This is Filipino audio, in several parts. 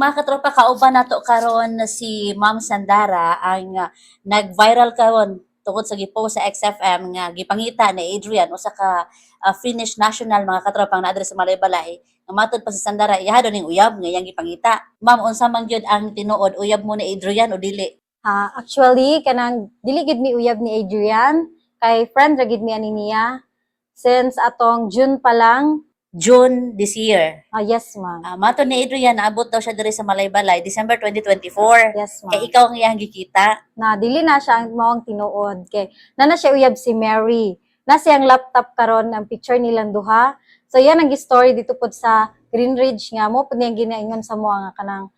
Mga katropa, kauban nato karon na si Ma'am Sandara ang uh, nag-viral karon tungkol sa gipost sa XFM nga gipangita ni Adrian usa ka uh, Finnish national mga katropa nga naadre sa Malaybalay nga matod pa sa Sandara iya ning uyab nga iyang gipangita. Ma'am, unsa man gyud ang tinuod uyab mo ni Adrian o dili? Ah, actually, kanang dili gid mi uyab ni Adrian kay friend ra gid mi ani niya since atong June pa lang. June this year. Ah, yes, ma'am. Uh, matod ni Adrian naabot daw siya diri sa Malaybalay December 2024. Yes, ma'am. Kay ikaw ang iyang gikita. na dili na siya ang maong tinuod kay na na siya uyab si Mary na siyang laptop karon ang picture nilang duha so yan ang story dito pod sa Greenridge nga mo pud niyang ginaingon sa mo nga kanang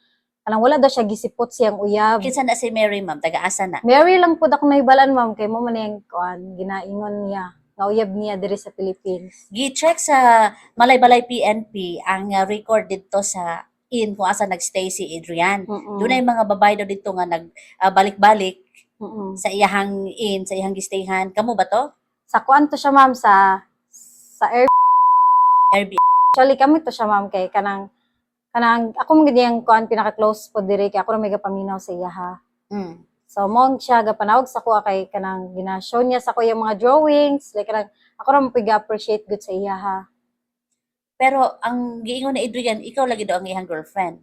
kanang wala daw siya gisipot siyang uyab Kinsa na si Mary, ma'am? Taga-asa na? Mary lang pud ako nahibalan ma'am kay mo man yung kuan ginaingon niya nga uyab niya diri sa Philippines gi-check sa Malaybalay PNP ang uh, record dito sa in kung asa nagstay si Adrian. Mm-mm. Doon ay mga babae daw dito nga nagbalik-balik Mm-mm. sa iyahang in, sa iyahang gistayhan. Kamo ba to? sa kuan to siya ma'am sa sa air Airbnb. Actually, kami to siya, ma'am, kay kanang, kanang, ako mga yung kuan pinaka-close po diri, kay ako na may gapaminaw sa iya, ha. Mm. So, mo siya, gapanawag sa kuha, kay kanang, gina-show niya sa ko yung mga drawings, like, kanang, ako na mo appreciate good sa iya, ha. Pero ang giingon ni Adrian, ikaw lagi daw ang iyang girlfriend.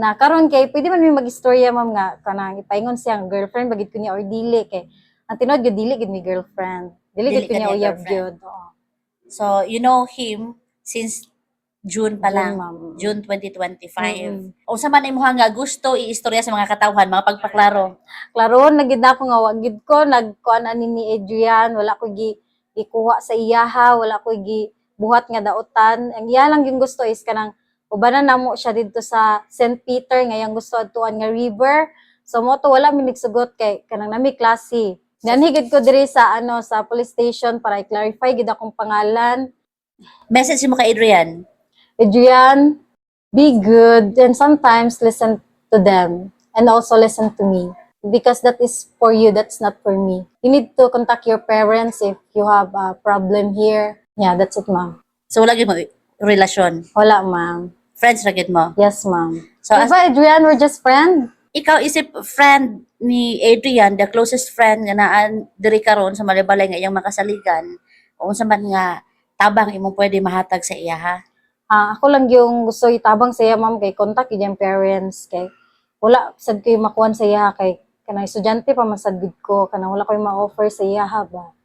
Na, karon kay, pwede man may mag-istorya, ma'am, nga, kanang, ipaingon siyang girlfriend, bagit ko niya, or dili, kay, ang tinod, yun, dili, gid mi girlfriend. Dili, gid ko niya uyab. Oo. So, you know him since June pa June, lang. ma'am. June 2025. Mm-mm. O sa man imuha nga gusto iistorya sa mga katawhan, mga pagpaklaro. Klaro, nagid na ako nga, wagid ko, nagkuan ani ni Adrian, wala ko gi, ikuha sa iyaha, wala ko gi, buhat nga daotan. Ang iya lang yung gusto is kanang, ubanan na mo siya dito sa St. Peter, ngayang gusto atuan nga river. So mo to wala mi nagsugot kay kanang nami klase. Nanhigid ko diri sa ano sa police station para i-clarify gid akong pangalan. Message mo kay Adrian. Adrian, be good and sometimes listen to them and also listen to me because that is for you, that's not for me. You need to contact your parents if you have a problem here. Yeah, that's it, ma'am. So, wala gyud mo relasyon. Wala, ma'am. Friends ra gyud mo. Yes, ma'am. So, as- diba, Adrian, we're just friends? ikaw isip friend ni Adrian, the closest friend nga naan diri karon sa Malibalay nga iyang makasaligan, o unsa man nga tabang imong pwede mahatag sa iya ha. Ah, ako lang yung gusto itabang sa iya, ma'am, kay contact yung parents, kay wala, sad ko yung makuhan sa iya, kay kanang estudyante pa masagid ko, kanang wala ko ma-offer sa iya, ha ba?